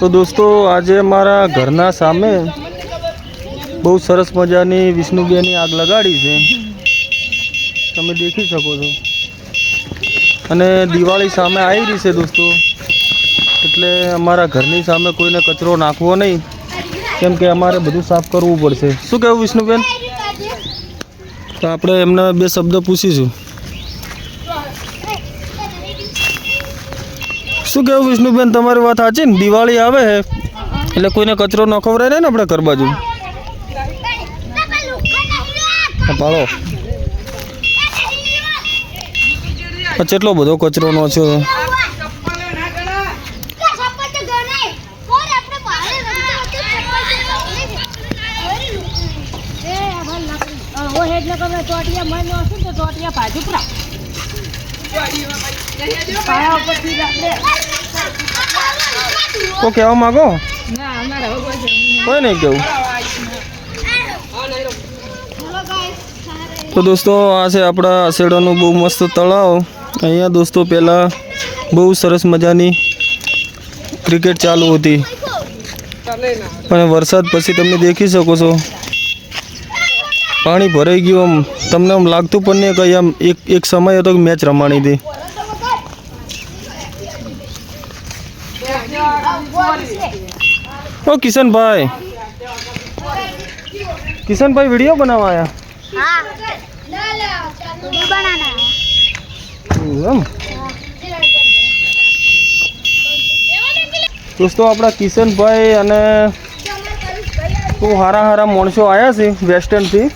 તો દોસ્તો, આજે મારા ઘરના સામે બહુ સરસ મજાની વિષ્ણુબેની આગ લગાડી છે. તમે દેખી શકો છો. અને દિવાળી સામે આવી રહી છે દોસ્તો. એટલે અમારા ઘરની સામે કોઈને કચરો નાખવો નહીં. કેમ કે અમારે બધું સાફ કરવું પડશે. શું કહેવું વિષ્ણુબેન? તો આપણે એમને બે શબ્દ પૂછીશું. શું કહેવું વિષ્ણુબેન? તમારી વાત સાચી ને? દિવાળી આવે છે એટલે કોઈને કચરો ન ખવડાય ને આપણે ઘર બાજુ. પાડો. કેટલો બધો કચરો નો છો? ચોટિયા મન તો ચોટિયા ભાજુ પરા લે. કહેવા માંગો? કોઈ નહીં. કેવું તો દોસ્તો આ છે આપણા અસેડાનું બહુ મસ્ત તળાવ. અહીંયા દોસ્તો પહેલાં બહુ સરસ મજાની ક્રિકેટ ચાલુ હતી. પણ વરસાદ પછી તમે દેખી શકો છો. પાણી ભરાઈ ગયું આમ. તમને આમ લાગતું પણ નહીં કંઈ આમ એક એક સમય હતો કે મેચ રમાણી હતી ઓ કિશનભાઈ. કિશનભાઈ વીડિયો બનાવવા આવ્યા એમ? દોસ્તો આપણા કિશનભાઈ અને બહુ હારા હારા માણસો આવ્યા છે વેસ્ટર્નથી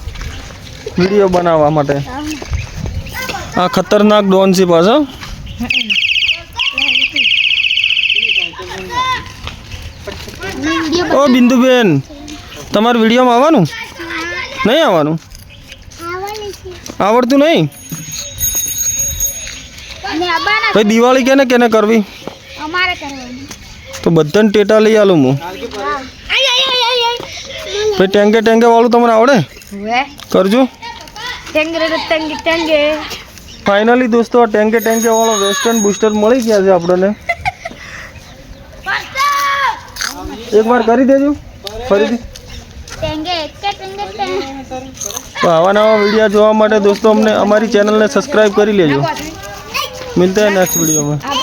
વીડિયો બનાવવા માટે. આ ખતરનાક ડોન છે પાછો. ઓ બિંદુબેન તમારે વિડીયોમાં આવવાનું? નહીં આવવાનું? આવડતું નહીં? ભાઈ દિવાળી કેને કેને કરવી? તો બધાને ટેટા લઈ આલું હું. ભાઈ ટેંગે ટેંગે વાળું તમને આવડે? કરજો. ટેંગે દોસ્તો ટેંગે ટેંગે ફાઇનલી વાળો વેસ્ટર્ન બુસ્ટર મળી ગયા છે આપણને. એકવાર કરી દેજો. ફરીથી. તો આવા નવા વીડિયો જોવા માટે દોસ્તો અમને અમારી ચેનલને સબસ્ક્રાઈબ કરી લેજો. મિલતા નેક્સ્ટ વીડિયો में